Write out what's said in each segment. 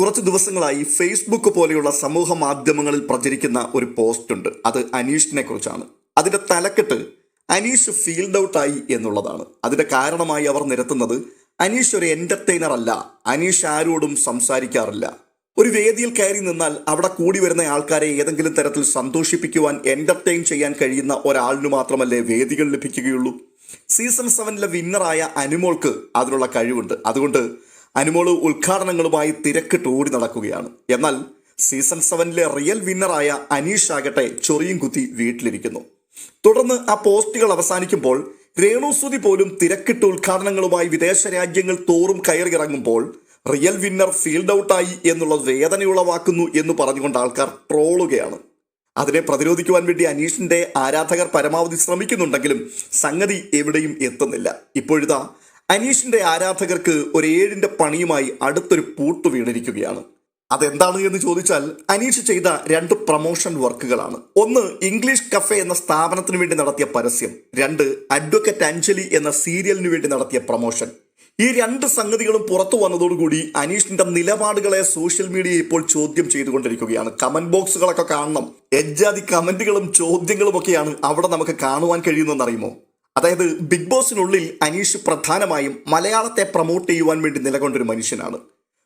കുറച്ച് ദിവസങ്ങളായി ഫേസ്ബുക്ക് പോലെയുള്ള സമൂഹ മാധ്യമങ്ങളിൽ പ്രചരിക്കുന്ന ഒരു പോസ്റ്റ് ഉണ്ട്. അത് അനീഷിനെ കുറിച്ചാണ്. അതിന്റെ തലക്കെട്ട് അനീഷ് ഫീൽഡ് ഔട്ടായി എന്നുള്ളതാണ്. അതിന്റെ കാരണമായി അവർ നിരത്തുന്നത് അനീഷ് ഒരു എന്റർടൈനർ അല്ല. അനീഷ് ആരോടും സംസാരിക്കാറില്ല. ഒരു വേദിയിൽ കയറി നിന്നാൽ അവിടെ കൂടി വരുന്ന ആൾക്കാരെ ഏതെങ്കിലും തരത്തിൽ സന്തോഷിപ്പിക്കുവാൻ എന്റർടൈൻ ചെയ്യാൻ കഴിയുന്ന ഒരാളിനു മാത്രമല്ലേ വേദികൾ ലഭിക്കുകയുള്ളൂ. സീസൺ സെവനിലെ വിന്നറായ അനുമോൾക്ക് അതിനുള്ള കഴിവുണ്ട്. അതുകൊണ്ട് അനുമോൾ ഉദ്ഘാടനങ്ങളുമായി തിരക്കിട്ട് ഓടി നടക്കുകയാണ്. എന്നാൽ സീസൺ സെവനിലെ റിയൽ വിന്നറായ അനീഷ് ആകട്ടെ ചൊറിയും കുത്തി വീട്ടിലിരിക്കുന്നു. തുടർന്ന് ആ പോസ്റ്റുകൾ അവസാനിക്കുമ്പോൾ രേണുസുതി പോലും തിരക്കിട്ട് ഉദ്ഘാടനങ്ങളുമായി വിദേശ രാജ്യങ്ങൾ തോറും കയറിയിറങ്ങുമ്പോൾ റിയൽ വിന്നർ ഫീൽഡ് ഔട്ടായി എന്നുള്ളത് വേദനയുളവാക്കുന്നു എന്ന് പറഞ്ഞുകൊണ്ട് ആൾക്കാർ ട്രോളുകയാണ്. അതിനെ പ്രതിരോധിക്കുവാൻ വേണ്ടി അനീഷിന്റെ ആരാധകർ പരമാവധി ശ്രമിക്കുന്നുണ്ടെങ്കിലും സംഗതി എവിടെയും എത്തുന്നില്ല. ഇപ്പോഴിതാ അനീഷിന്റെ ആരാധകർക്ക് ഒരു ഏഴിന്റെ പണിയുമായി അടുത്തൊരു പൂട്ട് വീണിരിക്കുകയാണ്. അതെന്താണ് എന്ന് ചോദിച്ചാൽ അനീഷ് ചെയ്ത രണ്ട് പ്രൊമോഷൻ വർക്കുകളാണ്. ഒന്ന് ഇംഗ്ലീഷ് കഫേ എന്ന സ്ഥാപനത്തിന് വേണ്ടി നടത്തിയ പരസ്യം. രണ്ട് അഡ്വക്കേറ്റ് അഞ്ജലി എന്ന സീരിയലിന് വേണ്ടി നടത്തിയ പ്രൊമോഷൻ. ഈ രണ്ട് സംഗതികളും പുറത്തു വന്നതോടുകൂടി അനീഷിന്റെ നിലപാടുകളെ സോഷ്യൽ മീഡിയ ഇപ്പോൾ ചോദ്യം ചെയ്തുകൊണ്ടിരിക്കുകയാണ്. കമന്റ് ബോക്സുകളൊക്കെ കാണണം. എജ്ജാതി കമന്റുകളും ചോദ്യങ്ങളും ഒക്കെയാണ് അവിടെ നമുക്ക് കാണുവാൻ കഴിയുന്നതെന്ന് അറിയുമോ അതായത് ബിഗ് ബോസിനുള്ളിൽ അനീഷ് പ്രധാനമായും മലയാളത്തെ പ്രൊമോട്ട് ചെയ്യുവാൻ വേണ്ടി നിലകൊണ്ടൊരു മനുഷ്യനാണ്.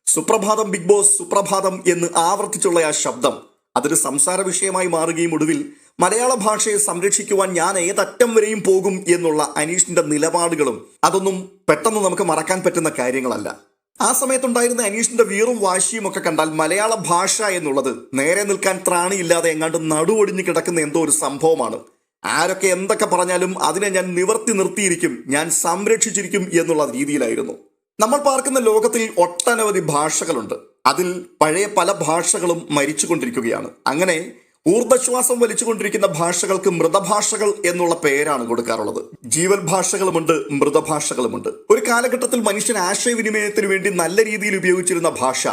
സുപ്രഭാതം ബിഗ് ബോസ് സുപ്രഭാതം എന്ന് ആവർത്തിച്ചുള്ള ആ ശബ്ദം അതൊരു സംസാര വിഷയമായി മാറുകയും ഒടുവിൽ മലയാള ഭാഷയെ സംരക്ഷിക്കുവാൻ ഞാൻ ഏതറ്റം വരെയും പോകും എന്നുള്ള അനീഷിന്റെ നിലപാടുകളും അതൊന്നും പെട്ടെന്ന് നമുക്ക് മറക്കാൻ പറ്റുന്ന കാര്യങ്ങളല്ല. ആ സമയത്തുണ്ടായിരുന്ന അനീഷിന്റെ വീറും വാശിയും ഒക്കെ കണ്ടാൽ മലയാള ഭാഷ എന്നുള്ളത് നേരെ നിൽക്കാൻ ത്രാണിയില്ലാതെ എങ്ങാണ്ട് നടുവൊടിഞ്ഞു കിടക്കുന്ന എന്തോ ഒരു സംഭവമാണ്. ആരൊക്കെ എന്തൊക്കെ പറഞ്ഞാലും അതിനെ ഞാൻ നിവർത്തി നിർത്തിയിരിക്കും ഞാൻ സംരക്ഷിച്ചിരിക്കും എന്നുള്ള രീതിയിലായിരുന്നു. നമ്മൾ പാർക്കുന്ന ലോകത്തിൽ ഒട്ടനവധി ഭാഷകളുണ്ട്. അതിൽ പഴയ പല ഭാഷകളും മരിച്ചുകൊണ്ടിരിക്കുകയാണ്. അങ്ങനെ ഊർദ്ധശ്വാസം വലിച്ചുകൊണ്ടിരിക്കുന്ന ഭാഷകൾക്ക് മൃതഭാഷകൾ എന്നുള്ള പേരാണ് കൊടുക്കാറുള്ളത്. ജീവൽ ഭാഷകളുമുണ്ട് മൃതഭാഷകളുമുണ്ട്. ഒരു കാലഘട്ടത്തിൽ മനുഷ്യൻ ആശയവിനിമയത്തിന് വേണ്ടി നല്ല രീതിയിൽ ഉപയോഗിച്ചിരുന്ന ഭാഷ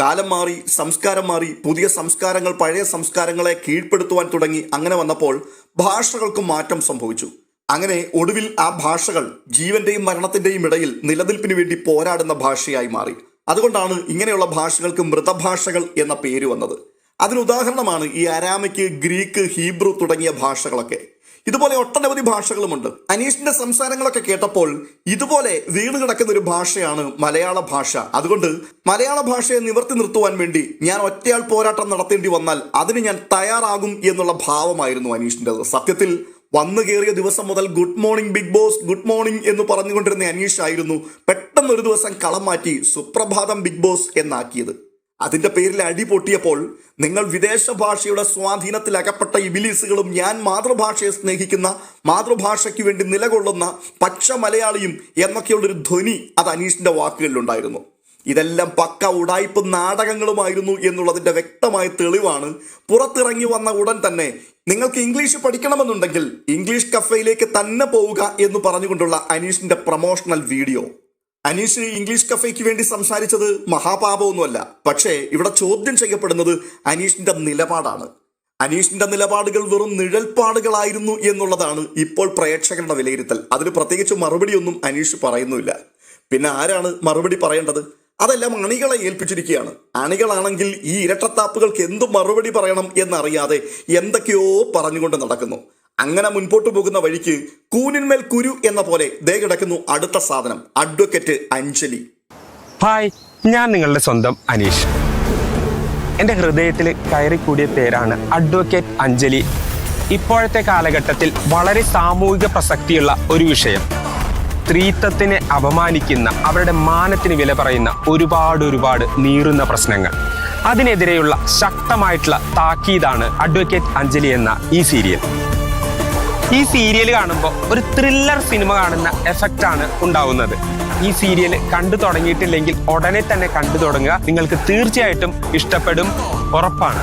കാലം മാറി സംസ്കാരം മാറി പുതിയ സംസ്കാരങ്ങൾ പഴയ സംസ്കാരങ്ങളെ കീഴ്പ്പെടുത്തുവാൻ തുടങ്ങി അങ്ങനെ വന്നപ്പോൾ ഭാഷകൾക്കും മാറ്റം സംഭവിച്ചു. അങ്ങനെ ഒടുവിൽ ആ ഭാഷകൾ ജീവന്റെയും മരണത്തിന്റെയും ഇടയിൽ നിലനിൽപ്പിന് വേണ്ടി പോരാടുന്ന ഭാഷയായി മാറി. അതുകൊണ്ടാണ് ഇങ്ങനെയുള്ള ഭാഷകൾക്ക് മൃതഭാഷകൾ എന്ന പേര് വന്നത്. അതിനുദാഹരണമാണ് ഈ അരാമിക്ക് ഗ്രീക്ക് ഹീബ്രു തുടങ്ങിയ ഭാഷകളൊക്കെ. ഇതുപോലെ ഒട്ടനവധി ഭാഷകളുമുണ്ട്. അനീഷിന്റെ സംസാരങ്ങളൊക്കെ കേട്ടപ്പോൾ ഇതുപോലെ വീണ് കിടക്കുന്ന ഒരു ഭാഷയാണ് മലയാള ഭാഷ. അതുകൊണ്ട് മലയാള ഭാഷയെ നിവർത്തി നിർത്തുവാൻ വേണ്ടി ഞാൻ ഒറ്റയാൾ പോരാട്ടം നടത്തേണ്ടി വന്നാൽ അതിന് ഞാൻ തയ്യാറാകും എന്നുള്ള ഭാവമായിരുന്നു അനീഷിന്റെത് സത്യത്തിൽ വന്നു കയറിയ ദിവസം മുതൽ good morning Bigg Boss good morning എന്ന് പറഞ്ഞുകൊണ്ടിരുന്ന അനീഷ് ആയിരുന്നു പെട്ടെന്ന് ഒരു ദിവസം കളം മാറ്റി സുപ്രഭാതം ബിഗ് ബോസ് എന്നാക്കിയത്. അതിന്റെ പേരിൽ അടി പൊട്ടിയപ്പോൾ നിങ്ങൾ വിദേശ ഭാഷയുടെ സ്വാധീനത്തിൽ അകപ്പെട്ട ഇബിലീസുകളും ഞാൻ മാതൃഭാഷയെ സ്നേഹിക്കുന്ന മാതൃഭാഷയ്ക്ക് വേണ്ടി നിലകൊള്ളുന്ന പച്ച മലയാളിയും എന്നൊക്കെയുള്ളൊരു ധ്വനി അത് അനീഷിന്റെ വാക്കുകളിലുണ്ടായിരുന്നു. ഇതെല്ലാം പക്ക ഉടായ്പ നാടകങ്ങളുമായിരുന്നു എന്നുള്ളതിന്റെ വ്യക്തമായ തെളിവാണ് പുറത്തിറങ്ങി വന്ന ഉടൻ തന്നെ നിങ്ങൾക്ക് ഇംഗ്ലീഷ് പഠിക്കണമെന്നുണ്ടെങ്കിൽ ഇംഗ്ലീഷ് കഫയിലേക്ക് തന്നെ പോവുക എന്ന് പറഞ്ഞുകൊണ്ടുള്ള അനീഷിന്റെ പ്രൊമോഷണൽ വീഡിയോ. അനീഷ് ഇംഗ്ലീഷ് കഫേക്ക് വേണ്ടി സംസാരിച്ചത് മഹാപാപമൊന്നുമല്ല. പക്ഷേ ഇവിടെ ചോദ്യം ചെയ്യപ്പെടുന്നത് അനീഷിന്റെ നിലപാടാണ്. അനീഷിന്റെ നിലപാടുകൾ വെറും നിഴൽപ്പാടുകളായിരുന്നു എന്നുള്ളതാണ് ഇപ്പോൾ പ്രേക്ഷകരുടെ വിലയിരുത്തൽ. അതിന് പ്രത്യേകിച്ച് മറുപടിയൊന്നും അനീഷ് പറയുന്നുമില്ല. പിന്നെ ആരാണ് മറുപടി പറയേണ്ടത്? അതെല്ലാം അണികളെ ഏൽപ്പിച്ചിരിക്കുകയാണ്. അണികളാണെങ്കിൽ ഈ ഇരട്ടത്താപ്പുകൾക്ക് എന്തു മറുപടി പറയണം എന്നറിയാതെ എന്തൊക്കെയോ പറഞ്ഞുകൊണ്ട് നടക്കുന്നു. അങ്ങനെ മുൻപോട്ട് പോകുന്ന വഴിക്ക് കൂനിന്മേൽ കുരു എന്ന പോലെ ദേ കിടക്കുന്നു അടുത്ത സാധനം അഡ്വക്കേറ്റ് അഞ്ജലി. ഹായ് ഞാൻ നിങ്ങളുടെ സ്വന്തം അനീഷ്. എന്റെ ഹൃദയത്തിൽ കയറിക്കൂടിയ പേരാണ് അഡ്വക്കേറ്റ് അഞ്ജലി. ഇപ്പോഴത്തെ കാലഘട്ടത്തിൽ വളരെ സാമൂഹിക പ്രസക്തിയുള്ള ഒരു വിഷയം. സ്ത്രീത്വത്തിനെ അപമാനിക്കുന്ന അവരുടെ മാനത്തിന് വില പറയുന്ന ഒരുപാട് ഒരുപാട് നീറുന്ന പ്രശ്നങ്ങൾ. അതിനെതിരെയുള്ള ശക്തമായിട്ടുള്ള താക്കീതാണ് അഡ്വക്കേറ്റ് അഞ്ജലി എന്ന ഈ സീരിയൽ. ഈ സീരിയൽ കാണുമ്പോൾ ഒരു ത്രില്ലർ സിനിമ കാണുന്ന എഫക്റ്റ് ആണ് ഉണ്ടാവുന്നത്. ഈ സീരിയൽ കണ്ടു തുടങ്ങിയിട്ടില്ലെങ്കിൽ ഉടനെ തന്നെ കണ്ടു തുടങ്ങുക. നിങ്ങൾക്ക് തീർച്ചയായിട്ടും ഇഷ്ടപ്പെടും. ഉറപ്പാണ്.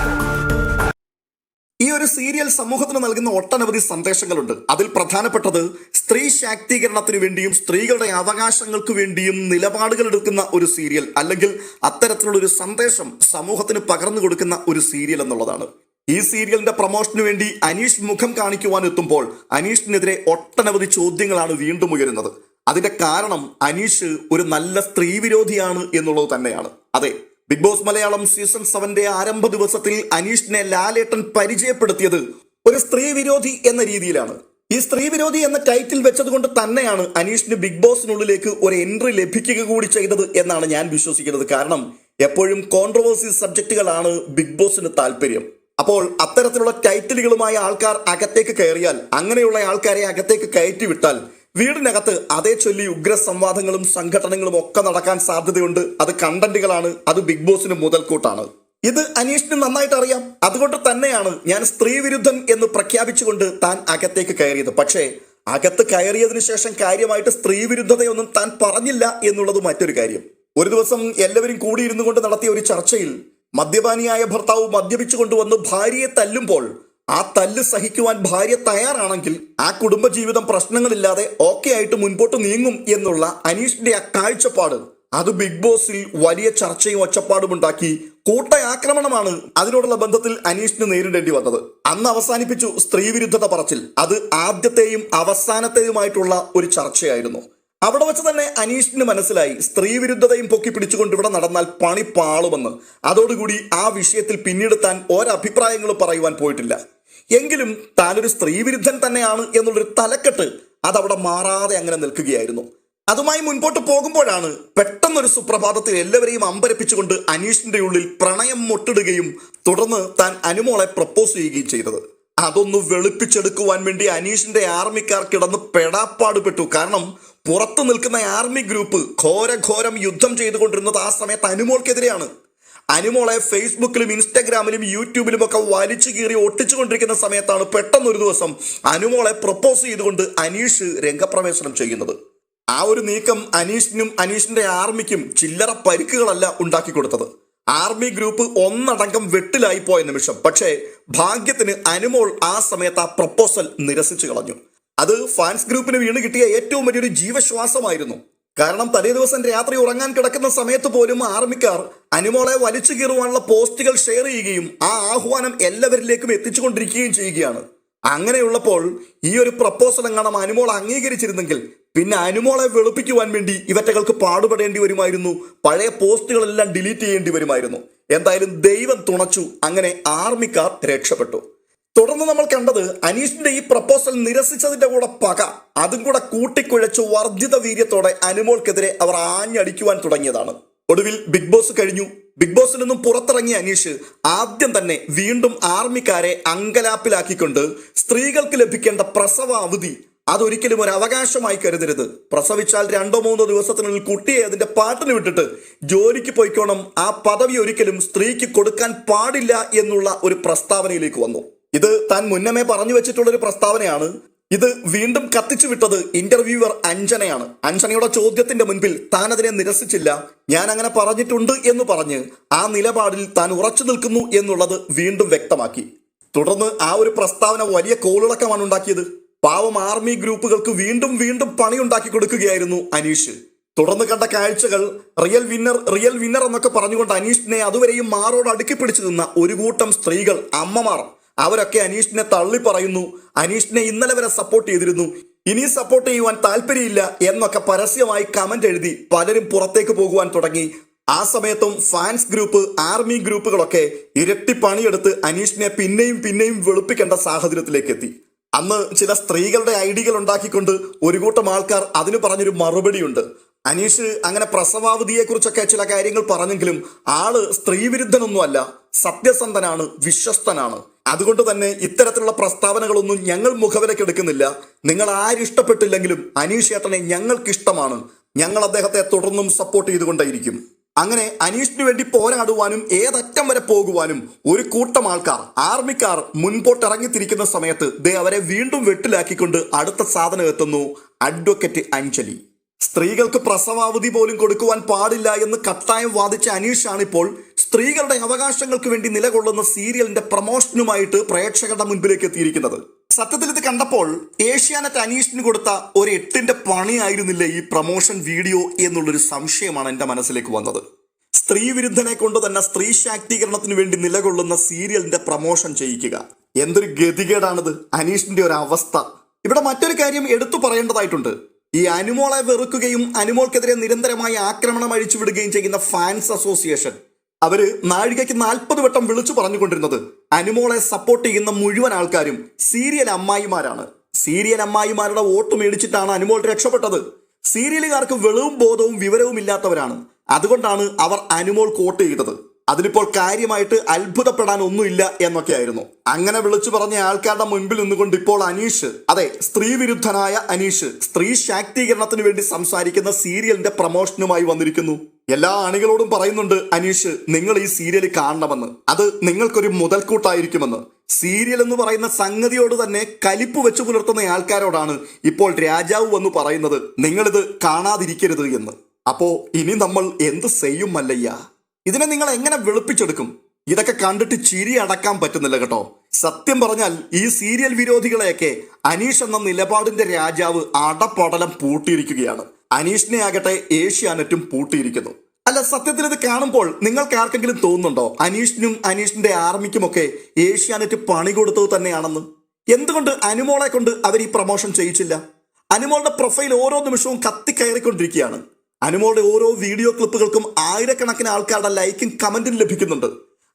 ഈ ഒരു സീരിയൽ സമൂഹത്തിന് നൽകുന്ന ഒട്ടനവധി സന്ദേശങ്ങളുണ്ട്. അതിൽ പ്രധാനപ്പെട്ടത് സ്ത്രീ ശാക്തീകരണത്തിന് വേണ്ടിയും സ്ത്രീകളുടെ അവകാശങ്ങൾക്ക് വേണ്ടിയും നിലപാടുകൾ എടുക്കുന്ന ഒരു സീരിയൽ അല്ലെങ്കിൽ അത്തരത്തിലുള്ള ഒരു സന്ദേശം സമൂഹത്തിന് പകർന്നു കൊടുക്കുന്ന ഒരു സീരിയൽ എന്നുള്ളതാണ്. ഈ സീരിയലിന്റെ പ്രൊമോഷന് വേണ്ടി അനീഷ് മുഖം കാണിക്കുവാൻ എത്തുമ്പോൾ അനീഷിനെതിരെ ഒട്ടനവധി ചോദ്യങ്ങളാണ് വീണ്ടും ഉയരുന്നത്. അതിന്റെ കാരണം അനീഷ് ഒരു നല്ല സ്ത്രീ വിരോധിയാണ് എന്നുള്ളത് തന്നെയാണ്. അതെ ബിഗ് ബോസ് മലയാളം സീസൺ സെവന്റെ ആരംഭ ദിവസത്തിൽ അനീഷിനെ ലാലേട്ടൻ പരിചയപ്പെടുത്തിയത് ഒരു സ്ത്രീ വിരോധി എന്ന രീതിയിലാണ്. ഈ സ്ത്രീ വിരോധി എന്ന ടൈറ്റിൽ വെച്ചതുകൊണ്ട് തന്നെയാണ് അനീഷിന് ബിഗ് ബോസിനുള്ളിലേക്ക് ഒരു എൻട്രി ലഭിക്കുക കൂടി ചെയ്തത് എന്നാണ് ഞാൻ വിശ്വസിക്കുന്നത്. കാരണം എപ്പോഴും കോൺട്രവേഴ്സി സബ്ജക്റ്റുകളാണ് ബിഗ് ബോസിന് താല്പര്യം. അപ്പോൾ അത്തരത്തിലുള്ള ടൈറ്റിലുകളുമായ ആൾക്കാർ അകത്തേക്ക് കയറിയാൽ അങ്ങനെയുള്ള ആൾക്കാരെ അകത്തേക്ക് കയറ്റി വിട്ടാൽ വീടിനകത്ത് അതേ ചൊല്ലി ഉഗ്ര സംവാദങ്ങളും സംഘടനകളും ഒക്കെ നടക്കാൻ സാധ്യതയുണ്ട്. അത് കണ്ടന്റുകളാണ്. അത് ബിഗ് ബോസിന് മുതൽക്കൂട്ടാണ്. ഇത് അനീഷിന് നന്നായിട്ട് അറിയാം. അതുകൊണ്ട് തന്നെയാണ് ഞാൻ സ്ത്രീവിരുദ്ധൻ എന്ന് പ്രഖ്യാപിച്ചുകൊണ്ട് താൻ അകത്തേക്ക് കയറിയത്. പക്ഷേ അകത്ത് കയറിയതിനു ശേഷം കാര്യമായിട്ട് സ്ത്രീവിരുദ്ധതയൊന്നും താൻ പറഞ്ഞില്ല എന്നുള്ളത് മറ്റൊരു കാര്യം. ഒരു ദിവസം എല്ലാവരും കൂടിയിരുന്നു കൊണ്ട് നടത്തിയ ഒരു ചർച്ചയിൽ മദ്യപാനിയായ ഭർത്താവ് മദ്യപിച്ചു കൊണ്ടുവന്ന് ഭാര്യയെ തല്ലുമ്പോൾ ആ തല്ല് സഹിക്കുവാൻ ഭാര്യ തയ്യാറാണെങ്കിൽ ആ കുടുംബജീവിതം പ്രശ്നങ്ങളില്ലാതെ ഓക്കെ ആയിട്ട് മുൻപോട്ട് നീങ്ങും എന്നുള്ള അനീഷിന്റെ ആ കാഴ്ചപ്പാട് അത് ബിഗ് ബോസിൽ വലിയ ചർച്ചയും ഒച്ചപ്പാടും ഉണ്ടാക്കി കൂട്ടയാക്രമണമാണ് അതിനോടുള്ള ബന്ധത്തിൽ അനീഷിന് നേരിടേണ്ടി വന്നത്. അന്ന് അവസാനിപ്പിച്ചു സ്ത്രീവിരുദ്ധത പറച്ചിൽ. അത് ആദ്യത്തെയും അവസാനത്തെയുമായിട്ടുള്ള ഒരു ചർച്ചയായിരുന്നു. അവിടെ വെച്ച് തന്നെ അനീഷിന് മനസ്സിലായി. സ്ത്രീ വിരുദ്ധതയും പൊക്കി പിടിച്ചുകൊണ്ട് ഇവിടെ നടന്നാൽ പണി പാളുമെന്ന്. അതോടുകൂടി ആ വിഷയത്തിൽ പിന്നീട് താൻ ഒരഭിപ്രായങ്ങളും പറയുവാൻ പോയിട്ടില്ല. എങ്കിലും താനൊരു സ്ത്രീ വിരുദ്ധൻ തന്നെയാണ് എന്നുള്ളൊരു തലക്കെട്ട് അതവിടെ മാറാതെ അങ്ങനെ നിൽക്കുകയായിരുന്നു. അതുമായി മുൻപോട്ട് പോകുമ്പോഴാണ് പെട്ടെന്നൊരു സുപ്രഭാതത്തിൽ എല്ലാവരെയും അമ്പരപ്പിച്ചുകൊണ്ട് അനീഷിന്റെ ഉള്ളിൽ പ്രണയം മുട്ടിടുകയും തുടർന്ന് താൻ അനുമോളെ പ്രപ്പോസ് ചെയ്യുകയും ചെയ്തത്. അതൊന്ന് വെളുപ്പിച്ചെടുക്കുവാൻ വേണ്ടി അനീഷിന്റെ ആർമിക്കാർ കിടന്ന് പെടാപ്പാടുപെട്ടു. കാരണം പുറത്തു നിൽക്കുന്ന ആർമി ഗ്രൂപ്പ് ഘോരഘോരം യുദ്ധം ചെയ്തുകൊണ്ടിരുന്നത് ആ സമയത്ത് അനുമോൾക്കെതിരെയാണ്. അനുമോളെ ഫേസ്ബുക്കിലും ഇൻസ്റ്റാഗ്രാമിലും യൂട്യൂബിലും ഒക്കെ വലിച്ചു കീറി ഒട്ടിച്ചുകൊണ്ടിരിക്കുന്ന സമയത്താണ് പെട്ടെന്ന് ഒരു ദിവസം അനുമോളെ പ്രപ്പോസ് ചെയ്തുകൊണ്ട് അനീഷ് രംഗപ്രവേശനം ചെയ്യുന്നത്. ആ ഒരു നീക്കം അനീഷിനും അനീഷിന്റെ ആർമിക്കും ചില്ലറ പരിക്കുകളല്ല ഉണ്ടാക്കി കൊടുത്തത് ആർമി ഗ്രൂപ്പ് ഒന്നടങ്കം വെട്ടിലായി പോയ നിമിഷം. പക്ഷേ ഭാഗ്യത്തിന് അനുമോൾ ആ സമയത്ത് ആ പ്രപ്പോസൽ നിരസിച്ചു കളഞ്ഞു. അത് ഫാൻസ് ഗ്രൂപ്പിന് വീണ് കിട്ടിയ ഏറ്റവും വലിയൊരു ജീവശ്വാസമായിരുന്നു. കാരണം തലേ ദിവസം രാത്രി ഉറങ്ങാൻ കിടക്കുന്ന സമയത്ത് പോലും ആർമിക്കാർ അനുമോളെ വലിച്ചു കീറുവാനുള്ള പോസ്റ്റുകൾ ഷെയർ ചെയ്യുകയും ആ ആഹ്വാനം എല്ലാവരിലേക്കും എത്തിച്ചുകൊണ്ടിരിക്കുകയും ചെയ്യുകയാണ്. അങ്ങനെയുള്ളപ്പോൾ ഈ ഒരു പ്രപ്പോസൽ എങ്ങാനും അനുമോൾ അംഗീകരിച്ചിരുന്നെങ്കിൽ പിന്നെ അനുമോളെ വെളുപ്പിക്കുവാൻ വേണ്ടി ഇവറ്റകൾക്ക് പാടുപെടേണ്ടി വരുമായിരുന്നു. പഴയ പോസ്റ്റുകളെല്ലാം ഡിലീറ്റ് ചെയ്യേണ്ടി വരുമായിരുന്നു. എന്തായാലും ദൈവം തുണച്ചു. അങ്ങനെ ആർമിക്കാർ രക്ഷപ്പെട്ടു. തുടർന്ന് നമ്മൾ കണ്ടത് അനീഷിന്റെ ഈ പ്രപ്പോസൽ നിരസിച്ചതിന്റെ കൂടെ പക. അതും കൂടെ കൂട്ടിക്കുഴച്ചു വർദ്ധിത വീര്യത്തോടെ അനുമോൾക്കെതിരെ അവർ ആഞ്ഞടിക്കുവാൻ തുടങ്ങിയതാണ്. ഒടുവിൽ ബിഗ് ബോസ് കഴിഞ്ഞു. ബിഗ് ബോസിൽ നിന്നും പുറത്തിറങ്ങിയ അനീഷ് ആദ്യം തന്നെ വീണ്ടും ആർമിക്കാരെ അങ്കലാപ്പിലാക്കിക്കൊണ്ട് സ്ത്രീകൾക്ക് ലഭിക്കേണ്ട പ്രസവ അവധി അതൊരിക്കലും ഒരു അവകാശമായി കരുതരുത്. പ്രസവിച്ചാൽ രണ്ടോ മൂന്നോ ദിവസത്തിനുള്ളിൽ കുട്ടിയെ അതിന്റെ പാട്ടിന് വിട്ടിട്ട് ജോലിക്ക് പോയിക്കോണം. ആ പദവി ഒരിക്കലും സ്ത്രീക്ക് കൊടുക്കാൻ പാടില്ല എന്നുള്ള ഒരു പ്രസ്താവനയിലേക്ക് വന്നു. ഇത് താൻ മുന്നമേ പറഞ്ഞു വെച്ചിട്ടുള്ള ഒരു പ്രസ്താവനയാണ്. ഇത് വീണ്ടും കത്തിച്ചു വിട്ടത് ഇന്റർവ്യൂവർ അഞ്ജനയാണ്. അഞ്ജനയുടെ ചോദ്യത്തിന്റെ മുൻപിൽ താൻ അതിനെ നിരസിച്ചില്ല. ഞാൻ അങ്ങനെ പറഞ്ഞിട്ടുണ്ട് എന്ന് പറഞ്ഞ് ആ നിലപാടിൽ താൻ ഉറച്ചു നിൽക്കുന്നു എന്നുള്ളത് വീണ്ടും വ്യക്തമാക്കി. തുടർന്ന് ആ ഒരു പ്രസ്താവന വലിയ കോളിളക്കമാണ് ഉണ്ടാക്കിയത്. പാവം ആർമി ഗ്രൂപ്പുകൾക്ക് വീണ്ടും വീണ്ടും പണിയുണ്ടാക്കി കൊടുക്കുകയായിരുന്നു അനീഷ്. തുടർന്ന് കണ്ട കാഴ്ചകൾ റിയൽ വിന്നർ റിയൽ വിന്നർ എന്നൊക്കെ പറഞ്ഞുകൊണ്ട് അനീഷിനെ അതുവരെയും മാറോട് അടുക്കി പിടിച്ചു നിന്ന ഒരു കൂട്ടം സ്ത്രീകൾ അമ്മമാർ. അവരൊക്കെ അനീഷിനെ തള്ളി പറയുന്നു. അനീഷിനെ ഇന്നലെ വരെ സപ്പോർട്ട് ചെയ്തിരുന്നു. ഇനി സപ്പോർട്ട് ചെയ്യുവാൻ താല്പര്യമില്ല എന്നൊക്കെ പരസ്യമായി കമന്റ് എഴുതി പലരും പുറത്തേക്ക് പോകുവാൻ തുടങ്ങി. ആ സമയത്തും ഫാൻസ് ഗ്രൂപ്പ് ആർമി ഗ്രൂപ്പുകളൊക്കെ ഇരട്ടി പണിയെടുത്ത് അനീഷിനെ പിന്നെയും പിന്നെയും വെളുപ്പിക്കേണ്ട സാഹചര്യത്തിലേക്ക് എത്തി. അന്ന് ചില സ്ത്രീകളുടെ ഐഡികൾ ഉണ്ടാക്കിക്കൊണ്ട് ഒരു കൂട്ടം ആൾക്കാർ അതിന് പറഞ്ഞൊരു മറുപടിയുണ്ട്. അനീഷ് അങ്ങനെ പ്രസവാവധിയെ കുറിച്ചൊക്കെ ചില കാര്യങ്ങൾ പറഞ്ഞെങ്കിലും ആൾ സ്ത്രീവിരുദ്ധനൊന്നുമല്ല സത്യസന്ധനാണ് വിശ്വസ്തനാണ്. അതുകൊണ്ട് തന്നെ ഇത്തരത്തിലുള്ള പ്രസ്താവനകളൊന്നും ഞങ്ങൾ മുഖവിലക്കെടുക്കുന്നില്ല നിങ്ങൾ ആരിഷ്ടപ്പെട്ടില്ലെങ്കിലും അനീഷ് ഏട്ടനെ ഞങ്ങൾക്ക് ഇഷ്ടമാണ് ഞങ്ങൾ അദ്ദേഹത്തെ തുടർന്നും സപ്പോർട്ട് ചെയ്തുകൊണ്ടേയിരിക്കും. അങ്ങനെ അനീഷിന് വേണ്ടി പോരാടുവാനും ഏതറ്റം വരെ പോകുവാനും ഒരു കൂട്ടം ആൾക്കാർ ആർമിക്കാർ മുൻപോട്ട് ഇറങ്ങിത്തിരിക്കുന്ന സമയത്ത് ദേ അവരെ വീണ്ടും വെട്ടിലാക്കിക്കൊണ്ട് അടുത്ത സാധനം എത്തുന്നു. അഡ്വക്കേറ്റ് അഞ്ജലി. സ്ത്രീകൾക്ക് പ്രസവാവധി പോലും കൊടുക്കുവാൻ പാടില്ല എന്ന് കട്ടായം വാദിച്ച അനീഷാണ് ഇപ്പോൾ സ്ത്രീകളുടെ അവകാശങ്ങൾക്ക് വേണ്ടി നിലകൊള്ളുന്ന സീരിയലിന്റെ പ്രമോഷനുമായിട്ട് പ്രേക്ഷകരുടെ മുൻപിലേക്ക് എത്തിയിരിക്കുന്നത്. സത്യത്തിൽ ഇത് കണ്ടപ്പോൾ ഏഷ്യാനെറ്റ് അനീഷിന് കൊടുത്ത ഒരു എട്ടിന്റെ പണിയായിരുന്നില്ല ഈ പ്രമോഷൻ വീഡിയോ എന്നുള്ളൊരു സംശയമാണ് എന്റെ മനസ്സിലേക്ക് വന്നത്. സ്ത്രീ വിരുദ്ധനെ കൊണ്ട് തന്നെ സ്ത്രീ ശാക്തീകരണത്തിന് വേണ്ടി നിലകൊള്ളുന്ന സീരിയലിന്റെ പ്രമോഷൻ ചെയ്യിക്കുക. എന്തൊരു ഗതികേടാണിത്. അനീഷിന്റെ ഒരു അവസ്ഥ. ഇവിടെ മറ്റൊരു കാര്യം എടുത്തു പറയേണ്ടതായിട്ടുണ്ട്. ഈ അനുമോളെ വെറുക്കുകയും അനുമോൾക്കെതിരെ നിരന്തരമായി ആക്രമണം അഴിച്ചുവിടുകയും ചെയ്യുന്ന ഫാൻസ് അസോസിയേഷൻ. അവർ നാഴികയ്ക്ക് നാൽപ്പത് വട്ടം വിളിച്ചു പറഞ്ഞുകൊണ്ടിരുന്നത് അനുമോളെ സപ്പോർട്ട് ചെയ്യുന്ന മുഴുവൻ ആൾക്കാരും സീരിയൽ അമ്മായിമാരാണ്. സീരിയൽ അമ്മായിമാരുടെ വോട്ട് മേടിച്ചിട്ടാണ് അനുമോൾ രക്ഷപ്പെട്ടത്. സീരിയലുകാർക്ക് വെളിവും ബോധവും വിവരവും ഇല്ലാത്തവരാണ്. അതുകൊണ്ടാണ് അവർ അനുമോൾ കോട്ട് ചെയ്തത്. അതിലിപ്പോൾ കാര്യമായിട്ട് അത്ഭുതപ്പെടാൻ ഒന്നുമില്ല എന്നൊക്കെയായിരുന്നു. അങ്ങനെ വിളിച്ചു പറഞ്ഞ ആൾക്കാരുടെ മുൻപിൽ നിന്നുകൊണ്ട് ഇപ്പോൾ അനീഷ് അതെ സ്ത്രീ വിരുദ്ധനായ അനീഷ് സ്ത്രീ ശാക്തീകരണത്തിന് വേണ്ടി സംസാരിക്കുന്ന സീരിയലിന്റെ പ്രമോഷനുമായി വന്നിരിക്കുന്നു. എല്ലാ അണികളോടും പറയുന്നുണ്ട് അനീഷ് നിങ്ങൾ ഈ സീരിയൽ കാണണമെന്ന്. അത് നിങ്ങൾക്കൊരു മുതൽക്കൂട്ടായിരിക്കുമെന്ന്. സീരിയൽ എന്ന് പറയുന്ന സംഗതിയോട് തന്നെ കലിപ്പ് വെച്ചു പുലർത്തുന്ന ആൾക്കാരോടാണ് ഇപ്പോൾ രാജാവ് വന്ന് പറയുന്നത് നിങ്ങളിത് കാണാതിരിക്കരുത് എന്ന്. അപ്പോ ഇനി നമ്മൾ എന്ത് ചെയ്യും മല്ലയ്യ? ഇതിനെ നിങ്ങൾ എങ്ങനെ വെളുപ്പിച്ചെടുക്കും? ഇതൊക്കെ കണ്ടിട്ട് ചിരി അടക്കാൻ പറ്റുന്നില്ല കേട്ടോ. സത്യം പറഞ്ഞാൽ ഈ സീരിയൽ വിരോധികളെയൊക്കെ അനീഷ് എന്ന നിലപാടിന്റെ രാജാവ് അടപടലം പൂട്ടിയിരിക്കുകയാണ്. അനീഷിനെ ആകട്ടെ ഏഷ്യാനെറ്റും പൂട്ടിയിരിക്കുന്നു. അല്ല സത്യത്തിൽ ഇത് കാണുമ്പോൾ നിങ്ങൾക്ക് ആർക്കെങ്കിലും തോന്നുന്നുണ്ടോ? അനീഷിനും അനീഷിന്റെ ആർമിക്കുമൊക്കെ ഏഷ്യാനെറ്റ് പണി കൊടുത്തത് തന്നെയാണെന്ന്? എന്തുകൊണ്ട് അനുമോളെ കൊണ്ട് അവർ ഈ പ്രൊമോഷൻ ചെയ്യിച്ചില്ല? അനുമോളുടെ പ്രൊഫൈൽ ഓരോ നിമിഷവും കത്തിക്കയറിക്കൊണ്ടിരിക്കുകയാണ് അനുമോളുടെ ഓരോ വീഡിയോ ക്ലിപ്പുകൾക്കും ആയിരക്കണക്കിന് ആൾക്കാരുടെ ലൈക്കും കമന്റും ലഭിക്കുന്നുണ്ട്.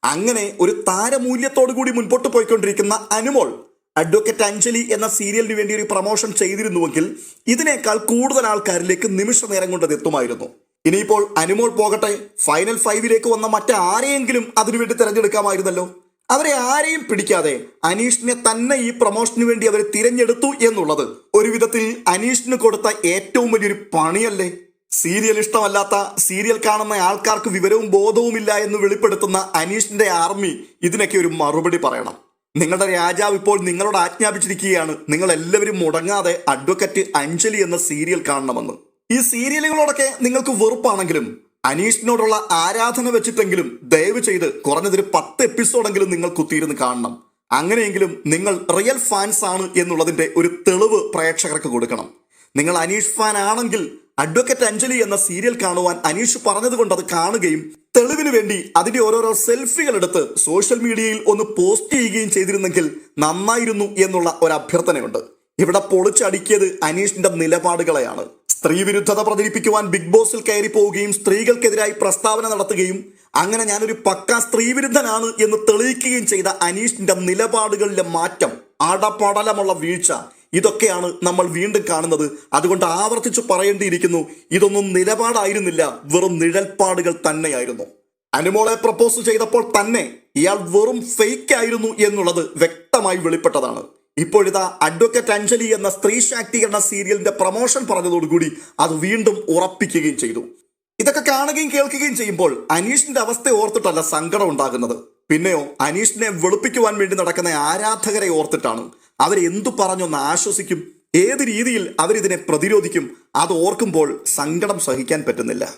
അങ്ങനെ ഒരു താരമൂല്യത്തോടു കൂടി മുൻപോട്ട് പോയിക്കൊണ്ടിരിക്കുന്ന അനുമോൾ അഡ്വക്കേറ്റ് അഞ്ജലി എന്ന സീരിയലിന് വേണ്ടി ഒരു പ്രൊമോഷൻ ചെയ്തിരുന്നുവെങ്കിൽ ഇതിനേക്കാൾ കൂടുതൽ ആൾക്കാരിലേക്ക് നിമിഷ നേരം കൊണ്ടത് എത്തുമായിരുന്നു. ഇനിയിപ്പോൾ അനുമോൾ പോകട്ടെ ഫൈനൽ ഫൈവിലേക്ക് വന്ന മറ്റാരെയെങ്കിലും അതിനുവേണ്ടി തിരഞ്ഞെടുക്കാമായിരുന്നല്ലോ. അവരെ ആരെയും പിടിക്കാതെ അനീഷിനെ തന്നെ ഈ പ്രൊമോഷന് വേണ്ടി അവർ തിരഞ്ഞെടുത്തു എന്നുള്ളത് ഒരു വിധത്തിൽ അനീഷിന് കൊടുത്ത ഏറ്റവും വലിയൊരു പണിയല്ലേ? സീരിയൽ ഇഷ്ടമല്ലാത്ത സീരിയൽ കാണുന്ന ആൾക്കാർക്ക് വിവരവും ബോധവുമില്ല എന്ന് വെളിപ്പെടുത്തുന്ന അനീഷിന്റെ ആർമി ഇതിനൊക്കെ ഒരു മറുപടി പറയണം. നിങ്ങളുടെ രാജാവ് ഇപ്പോൾ നിങ്ങളോട് ആജ്ഞാപിച്ചിരിക്കുകയാണ് നിങ്ങൾ എല്ലാവരും മുടങ്ങാതെ അഡ്വക്കറ്റ് അഞ്ജലി എന്ന സീരിയൽ കാണണമെന്ന്. ഈ സീരിയലുകളോടൊക്കെ നിങ്ങൾക്ക് വെറുപ്പാണെങ്കിലും അനീഷിനോടുള്ള ആരാധന വെച്ചിട്ടെങ്കിലും ദയവ് ചെയ്ത് കുറഞ്ഞതൊരു പത്ത് എപ്പിസോഡെങ്കിലും നിങ്ങൾ കുത്തിയിരുന്ന് കാണണം. അങ്ങനെയെങ്കിലും നിങ്ങൾ റിയൽ ഫാൻസ് ആണ് എന്നുള്ളതിന്റെ ഒരു തെളിവ് പ്രേക്ഷകർക്ക് കൊടുക്കണം. നിങ്ങൾ അനീഷ് ഫാൻ ആണെങ്കിൽ അഡ്വക്കേറ്റ് അഞ്ജലി എന്ന സീരിയൽ കാണുവാൻ അനീഷ് പറഞ്ഞതുകൊണ്ട് അത് കാണുകയും തെളിവിന് വേണ്ടി അതിന്റെ ഓരോരോ സെൽഫികൾ എടുത്ത് സോഷ്യൽ മീഡിയയിൽ ഒന്ന് പോസ്റ്റ് ചെയ്യുകയും ചെയ്തിരുന്നെങ്കിൽ നന്നായിരുന്നു എന്നുള്ള ഒരു അഭ്യർത്ഥനയുണ്ട്. ഇവിടെ പൊളിച്ചടുക്കിയത് അനീഷിന്റെ നിലപാടുകളെയാണ്. സ്ത്രീ വിരുദ്ധത പ്രചരിപ്പിക്കുവാൻ ബിഗ് ബോസിൽ കയറി പോവുകയും സ്ത്രീകൾക്കെതിരായി പ്രസ്താവന നടത്തുകയും അങ്ങനെ ഞാനൊരു പക്ക സ്ത്രീ വിരുദ്ധനാണ് എന്ന് തെളിയിക്കുകയും ചെയ്ത അനീഷിന്റെ നിലപാടുകളിലെ മാറ്റം അടപടലമുള്ള വീഴ്ച ഇതൊക്കെയാണ് നമ്മൾ വീണ്ടും കാണുന്നത്. അതുകൊണ്ട് ആവർത്തിച്ചു പറയേണ്ടിയിരിക്കുന്നു ഇതൊന്നും നിലപാടായിരുന്നില്ല. വെറും നിഴൽപ്പാടുകൾ തന്നെയായിരുന്നു. അനുമോളെ പ്രപ്പോസ് ചെയ്തപ്പോൾ തന്നെ ഇയാൾ വെറും ഫേക്ക് ആയിരുന്നു എന്നുള്ളത് വ്യക്തമായി വെളിപ്പെട്ടതാണ്. ഇപ്പോഴിതാ അഡ്വക്കേറ്റ് അഞ്ജലി എന്ന സ്ത്രീ ശാക്തീകരണ സീരിയലിന്റെ പ്രൊമോഷൻ പറഞ്ഞതോടുകൂടി അത് വീണ്ടും ഉറപ്പിക്കുകയും ചെയ്തു. ഇതൊക്കെ കാണുകയും കേൾക്കുകയും ചെയ്യുമ്പോൾ അനീഷിന്റെ അവസ്ഥ ഓർത്തിട്ടല്ല സങ്കടം ഉണ്ടാകുന്നത്. പിന്നെയോ അനീഷിനെ വെളുപ്പിക്കുവാൻ വേണ്ടി നടക്കുന്ന ആരാധകരെ ഓർത്തിട്ടാണ്. അവരെന്തു പറഞ്ഞൊന്ന് ആശ്വസിക്കും. ഏത് രീതിയിൽ അവരിതിനെ പ്രതിരോധിക്കും അത് ഓർക്കുമ്പോൾ സങ്കടം സഹിക്കാൻ പറ്റുന്നില്ല.